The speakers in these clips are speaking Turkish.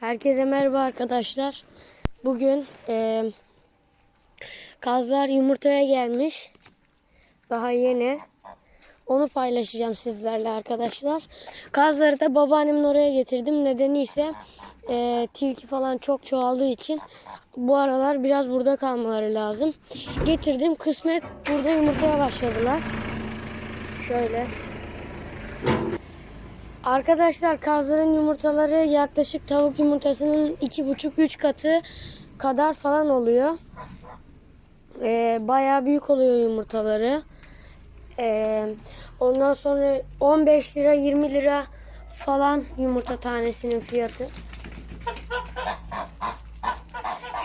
Herkese merhaba arkadaşlar. Bugün e, kazlar yumurtaya gelmiş. Daha yeni. Onu paylaşacağım sizlerle arkadaşlar. Kazları da babaannemin oraya getirdim. Nedeni ise e, tilki falan çok çoğaldığı için bu aralar biraz burada kalmaları lazım. Getirdim. Kısmet burada yumurtaya başladılar. Şöyle. Arkadaşlar kazların yumurtaları yaklaşık tavuk yumurtasının iki buçuk üç katı kadar falan oluyor. Ee, bayağı büyük oluyor yumurtaları. Ee, ondan sonra 15 lira 20 lira falan yumurta tanesinin fiyatı.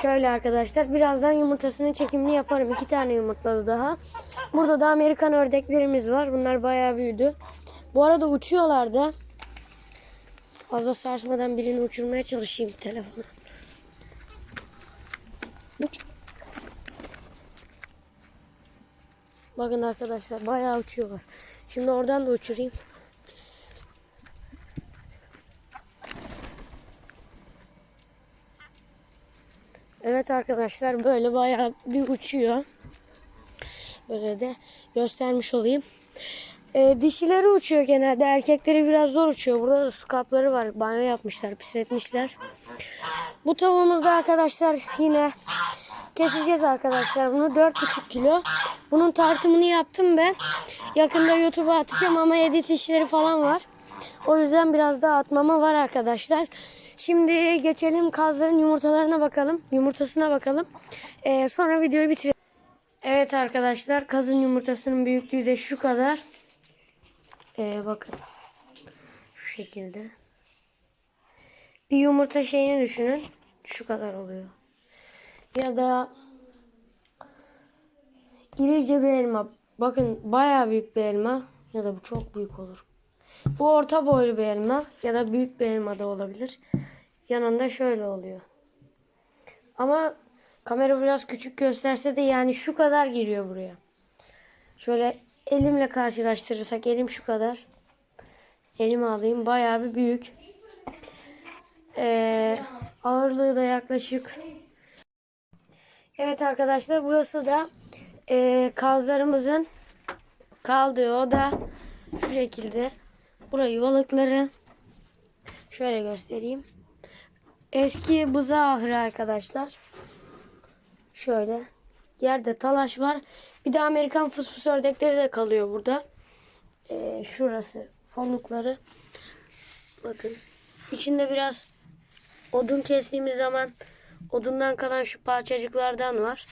Şöyle arkadaşlar birazdan yumurtasının çekimini yaparım. İki tane yumurtladı daha. Burada da Amerikan ördeklerimiz var. Bunlar bayağı büyüdü. Bu arada uçuyorlar da. Fazla sarsmadan birini uçurmaya çalışayım telefonu. Uç. Bakın arkadaşlar bayağı uçuyorlar. Şimdi oradan da uçurayım. Evet arkadaşlar böyle bayağı bir uçuyor. Böyle de göstermiş olayım. Ee, dişileri uçuyor genelde. Erkekleri biraz zor uçuyor. Burada da su kapları var. Banyo yapmışlar, pisletmişler. Bu tavuğumuz da arkadaşlar yine keseceğiz arkadaşlar. Bunu 4,5 kilo. Bunun tartımını yaptım ben. Yakında YouTube'a atacağım ama edit işleri falan var. O yüzden biraz daha atmama var arkadaşlar. Şimdi geçelim kazların yumurtalarına bakalım. Yumurtasına bakalım. Ee, sonra videoyu bitirelim. Evet arkadaşlar kazın yumurtasının büyüklüğü de şu kadar. Ee, bakın. Şu şekilde. Bir yumurta şeyini düşünün. Şu kadar oluyor. Ya da irice bir elma. Bakın bayağı büyük bir elma. Ya da bu çok büyük olur. Bu orta boylu bir elma. Ya da büyük bir elma da olabilir. Yanında şöyle oluyor. Ama kamera biraz küçük gösterse de yani şu kadar giriyor buraya. Şöyle elimle karşılaştırırsak elim şu kadar. Elimi alayım. Bayağı bir büyük. Ee, ağırlığı da yaklaşık. Evet arkadaşlar burası da e, kazlarımızın kaldığı oda şu şekilde. Burayı yuvalıkları şöyle göstereyim. Eski bıza ahırı arkadaşlar. Şöyle. Yerde talaş var. Bir de Amerikan fısfıs ördekleri de kalıyor burada. Ee, şurası fonlukları. Bakın. İçinde biraz odun kestiğimiz zaman odundan kalan şu parçacıklardan var.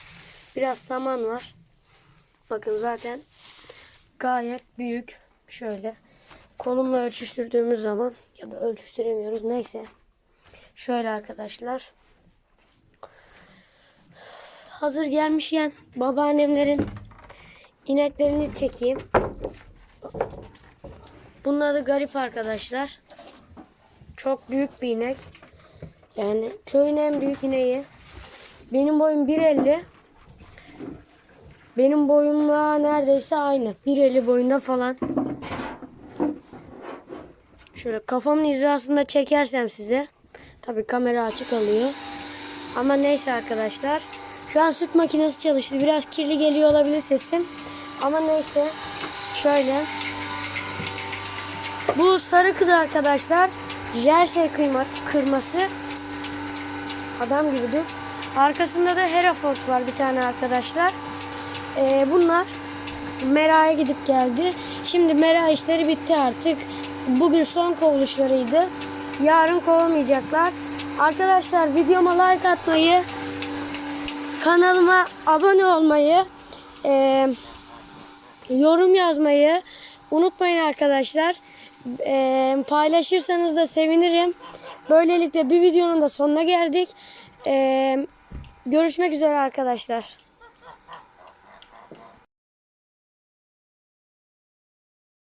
Biraz saman var. Bakın zaten gayet büyük. Şöyle kolumla ölçüştürdüğümüz zaman ya da ölçüştüremiyoruz. Neyse. Şöyle arkadaşlar. Hazır gelmişken babaannemlerin ineklerini çekeyim. Bunun adı garip arkadaşlar. Çok büyük bir inek. Yani köyün en büyük ineği. Benim boyum 1.50. Benim boyumla neredeyse aynı. 1.50 boyunda falan. Şöyle kafamın hizasında çekersem size. Tabi kamera açık alıyor. Ama neyse arkadaşlar. Şu an süt makinesi çalıştı. Biraz kirli geliyor olabilir sesim. Ama neyse. Şöyle. Bu sarı kız arkadaşlar. Jersey kıyma, kırması. Adam gibidir. Arkasında da Hereford var bir tane arkadaşlar. Ee, bunlar Mera'ya gidip geldi. Şimdi Mera işleri bitti artık. Bugün son kovuluşlarıydı. Yarın kovamayacaklar. Arkadaşlar videoma like atmayı, kanalıma abone olmayı, e, yorum yazmayı unutmayın arkadaşlar. E, paylaşırsanız da sevinirim. Böylelikle bir videonun da sonuna geldik. E, görüşmek üzere arkadaşlar.